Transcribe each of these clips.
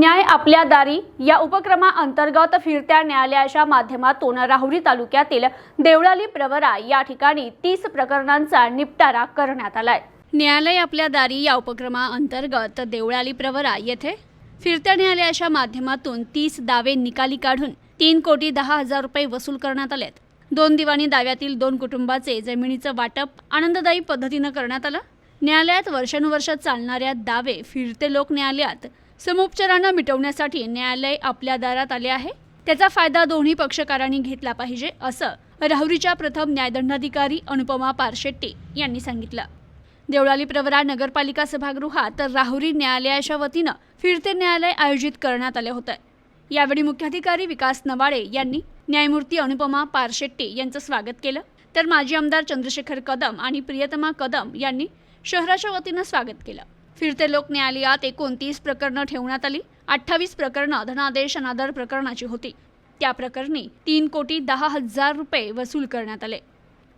न्याय आपल्या दारी या उपक्रमाअंतर्गत फिरत्या न्यायालयाच्या माध्यमातून राहुरी तालुक्यातील देवळाली प्रवरा या ठिकाणी तीस प्रकरणांचा निपटारा करण्यात आलाय. न्यायालय आपल्या दारी या उपक्रमाअंतर्गत देवळाली प्रवरा येथे फिरत्या न्यायालयाच्या माध्यमातून तीस दावे निकाली काढून तीन कोटी दहा हजार रुपये वसूल करण्यात आलेत. दोन दिवाणी दाव्यातील दोन कुटुंबाचे जमिनीचं वाटप आनंददायी पद्धतीनं करण्यात आलं. न्यायालयात वर्षानुवर्ष चालणाऱ्या दावे फिरते लोक न्यायालयात समोपचारानं मिटवण्यासाठी न्यायालय आपल्या दारात आले आहे. त्याचा फायदा दोन्ही पक्षकारांनी घेतला पाहिजे असं राहुरीच्या प्रथम न्यायदंडाधिकारी अनुपमा पारशेट्टी यांनी सांगितलं. देवळाली प्रवरा नगरपालिका सभागृहात राहुरी न्यायालयाच्या वतीनं फिरते न्यायालय आयोजित करण्यात आले होते. यावेळी मुख्याधिकारी विकास नवाळे यांनी न्यायमूर्ती अनुपमा पारशेट्टी यांचं स्वागत केलं. तर माजी आमदार चंद्रशेखर कदम आणि प्रियतमा कदम यांनी शहराच्या वतीनं स्वागत केलं. फिरते लोक न्यायालयात एकोणतीस प्रकरणं ठेवण्यात आली. अठ्ठावीस प्रकरणं धनादेश अनादर प्रकरणाची होती. त्या प्रकरणी तीन कोटी दहा हजार रुपये वसूल करण्यात आले.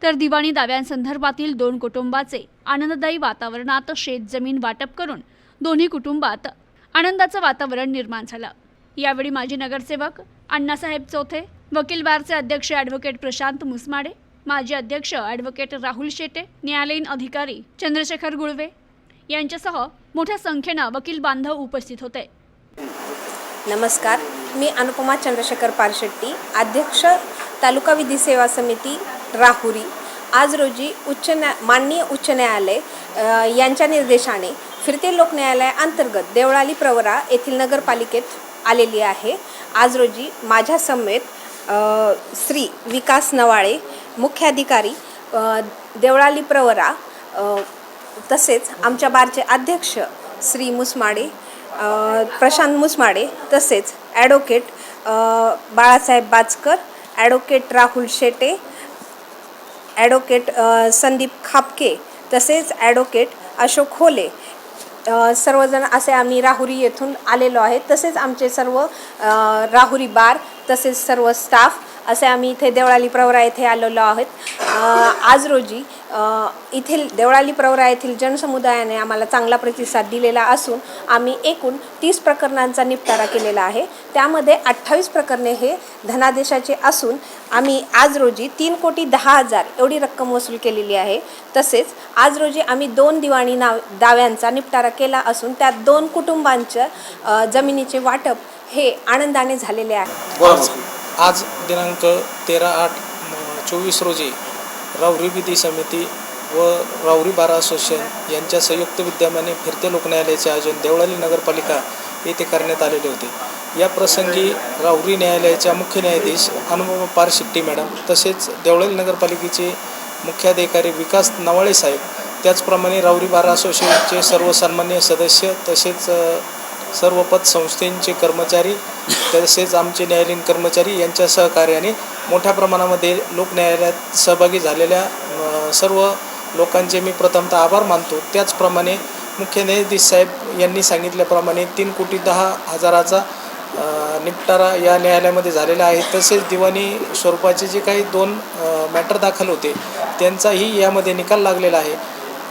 तर दिवाणी दाव्यांसंदर्भातील दोन कुटुंबाचे आनंददायी वातावरणात शेतजमीन वाटप करून दोन्ही कुटुंबात आनंदाचं वातावरण निर्माण झालं. यावेळी माजी नगरसेवक अण्णासाहेब चौथे वकील बारचे अध्यक्ष ॲडव्होकेट प्रशांत मुसमाडे माजी अध्यक्ष ॲडव्होकेट राहुल शेटे न्यायालयीन अधिकारी चंद्रशेखर गुळवे यांच्यासह मोठ्या संख्येनं वकील बांधव उपस्थित होते. नमस्कार. मी अनुपमा चंद्रशेखर पारशेट्टी अध्यक्ष तालुका विधी सेवा समिती राहुरी. आज रोजी उच्च न्या माननीय उच्च न्यायालय यांच्या निर्देशाने फिरते लोक न्यायालयाअंतर्गत देवळाली प्रवरा येथील नगरपालिकेत आलेली आहे. आज रोजी माझ्या समेत श्री विकास नवाळे मुख्याधिकारी देवळाली प्रवरा तसेच आमच्या बारचे अध्यक्ष श्री मुसमाडे प्रशांत मुसमाडे तसेच advocate Balasaheb Bachkar advocate Rahul Shete advocate Sandeep Khapke तसेच ॲडव्होकेट अशोक होले सर्वजण असे आम्ही राहुरी येथून आलेलो आहे. तसेच आमचे सर्व राहुरी बार तसेच सर्व स्टाफ असे आम्ही इथे देवळाली प्रवरा येथे आलेलो आहोत. आज रोजी येथील देवळाली प्रवरा येथील जनसमुदायाने आम्हाला चांगला प्रतिसाद दिलेला असून आम्ही एकूण तीस प्रकरणांचा निपटारा केलेला आहे. त्यामध्ये अठ्ठावीस प्रकरणे हे धनादेशाचे असून आम्ही आज रोजी तीन कोटी दहा हजार एवढी रक्कम वसूल केलेली आहे. तसेच आज रोजी आम्ही दोन दिवाणी नाव दाव्यांचा निपटारा केला असून त्यात दोन कुटुंबांच्या जमिनीचे वाटप हे आनंदाने झालेले आहे. आज दिनांक तेरा आठ चोवीस रोजी रावरी विधी समिती व रावरी बार असोसिएशन यांच्या संयुक्त विद्यमाने फिरते लोक न्यायालयाचे आयोजन देवळाली नगरपालिका येथे करण्यात आलेले होते. या प्रसंगी रावरी न्यायालयाच्या मुख्य न्यायाधीश अनुपमा पार शेट्टी मॅडम तसेच देवळाली नगरपालिकेचे मुख्याधिकारी विकास नवाळे साहेब त्याचप्रमाणे रावरी बार असोसिएशनचे सर्व सन्मान्य सदस्य तसेच सर्व पतसंस्थेचे कर्मचारी तसेच आमचे न्यायालयीन कर्मचारी यांच्या सहकार्याने मोठ्या प्रमाणामध्ये लोक न्यायालयात सहभागी झालेल्या सर्व लोकांचे मी प्रथमतः आभार मानतो. त्याचप्रमाणे मुख्य न्यायाधीश साहेब यांनी सांगितल्याप्रमाणे तीन कोटी दहा हजाराचा निपटारा या न्यायालयामध्ये झालेला आहे. तसेच दिवाणी स्वरूपाचे जे काही दोन मॅटर दाखल होते त्यांचाही यामध्ये निकाल लागलेला आहे.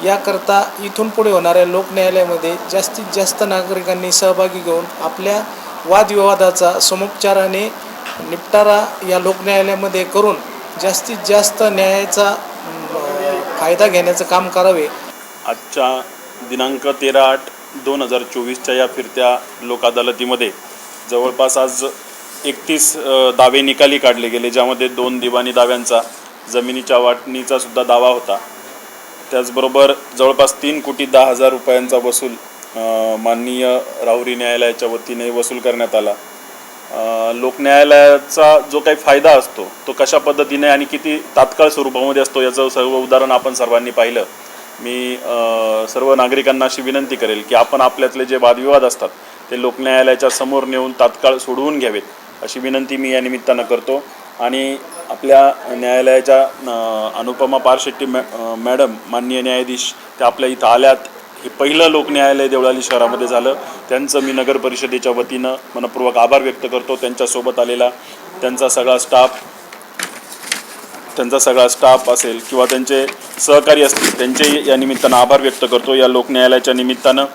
याकरता इथून पुढे होणाऱ्या लोक न्यायालयामध्ये जास्तीत जास्त नागरिकांनी सहभागी घेऊन आपल्या वादविवादाचा समुपचाराने निपटारा या लोकन्यायालयामध्ये करून जास्तीत जास्त न्यायाचा फायदा घेण्याचं काम करावे. आजच्या दिनांक तेरा आठ दोन हजार चोवीसच्या या फिरत्या लोक अदालतीमध्ये जवळपास आज एकतीस दावे निकाली काढले गेले ज्यामध्ये दोन दिवाणी दाव्यांचा जमिनीच्या वाटणीचा सुद्धा दावा होता. त्याचबरोबर जवळपास तीन कोटी दहा हजार रुपयांचा वसूल माननीय राहुरी न्यायालयाच्या वतीने वसूल करण्यात आला. लोकन्यायालयाचा जो काही फायदा असतो तो कशा पद्धतीने आणि किती तात्काळ स्वरूपामध्ये असतो याचं सर्व उदाहरण आपण सर्वांनी पाहिलं. मी सर्व नागरिकांना अशी विनंती करेल की आपण आपल्यातले जे वादविवाद असतात ते लोकन्यायालयाच्या समोर नेऊन तात्काळ सोडवून घ्यावेत अशी विनंती मी या निमित्तानं करतो. आणि आपल्या न्यायालयाच्या अनुपमा पारशेट्टी मॅ मॅडम माननीय न्यायाधीश त्या आपल्या इथं आल्यात. हे पहिलं लोक न्यायालय देवळाली शहरामध्ये झालं. त्यांचं मी नगर परिषदेच्या वतीनं मनपूर्वक आभार व्यक्त करतो. त्यांच्यासोबत आलेला त्यांचा सगळा स्टाफ त्यांचा सगळा स्टाफ असेल किंवा त्यांचे सहकारी असतील त्यांचे या निमित्तानं आभार व्यक्त करतो. या लोक न्यायालयाच्या निमित्तानं.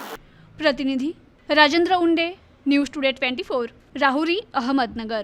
प्रतिनिधी Rajendra Unde news today twenty four Rahuri Ahmednagar.